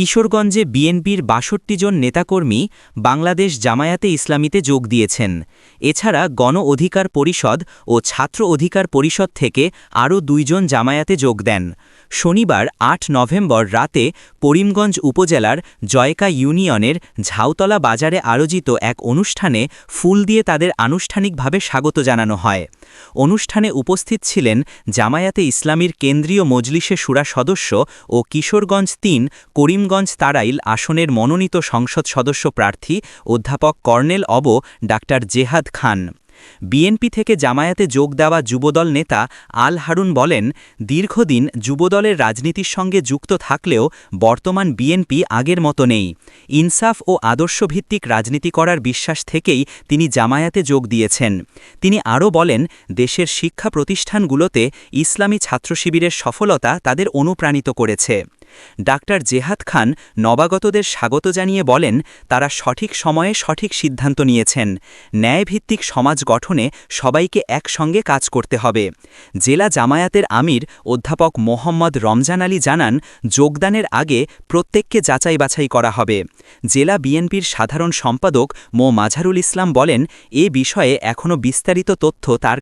কিশোরগঞ্জে বিএনপির বাষট্টি জন নেতাকর্মী বাংলাদেশ জামায়াতে ইসলামীতে যোগ দিয়েছেন। এছাড়া গণ অধিকার পরিষদ ও ছাত্র অধিকার পরিষদ থেকে আরও দুইজন জামায়াতে যোগ দেন। শনিবার আট নভেম্বর রাতে করিমগঞ্জ উপজেলার জয়কা ইউনিয়নের ঝাউতলা বাজারে আয়োজিত এক অনুষ্ঠানে ফুল দিয়ে তাদের আনুষ্ঠানিকভাবে স্বাগত জানানো হয়। অনুষ্ঠানে উপস্থিত ছিলেন জামায়াতে ইসলামীর কেন্দ্রীয় মজলিসে সুরা সদস্য ও কিশোরগঞ্জ তিন, করিমগঞ্জ তারাইল আসনের মনোনীত সংসদ সদস্য প্রার্থী অধ্যাপক কর্নেল অব ডা জেহাদ খান। বিএনপি থেকে জামায়াতে যোগ দেওয়া যুবদল নেতা আল হারুন বলেন, দীর্ঘদিন যুবদলের রাজনীতির সঙ্গে যুক্ত থাকলেও বর্তমান বিএনপি আগের মতো নেই। ইনসাফ ও আদর্শভিত্তিক রাজনীতি করার বিশ্বাস থেকেই তিনি জামায়াতে যোগ দিয়েছেন। তিনি আরও বলেন, দেশের শিক্ষা প্রতিষ্ঠানগুলোতে ইসলামী ছাত্রশিবিরের সফলতা তাদের অনুপ্রাণিত করেছে। ডাক্তার জেহাদ খান নবাগতদের স্বাগত জানিয়ে বলেন, তারা সঠিক সময়ে সঠিক সিদ্ধান্ত নিয়েছেন। ন্যায়ভিত্তিক সমাজ গঠনে সবাইকে একসঙ্গে কাজ করতে হবে। জেলা জামায়াতের আমির অধ্যাপক মোহাম্মদ রমজান আলী জানান, যোগদানের আগে প্রত্যেককে যাচাই বাছাই করা হবে। জেলা বিএনপির সাধারণ সম্পাদক মো. মাঝারুল ইসলাম বলেন, এ বিষয়ে এখনও বিস্তারিত তথ্য তার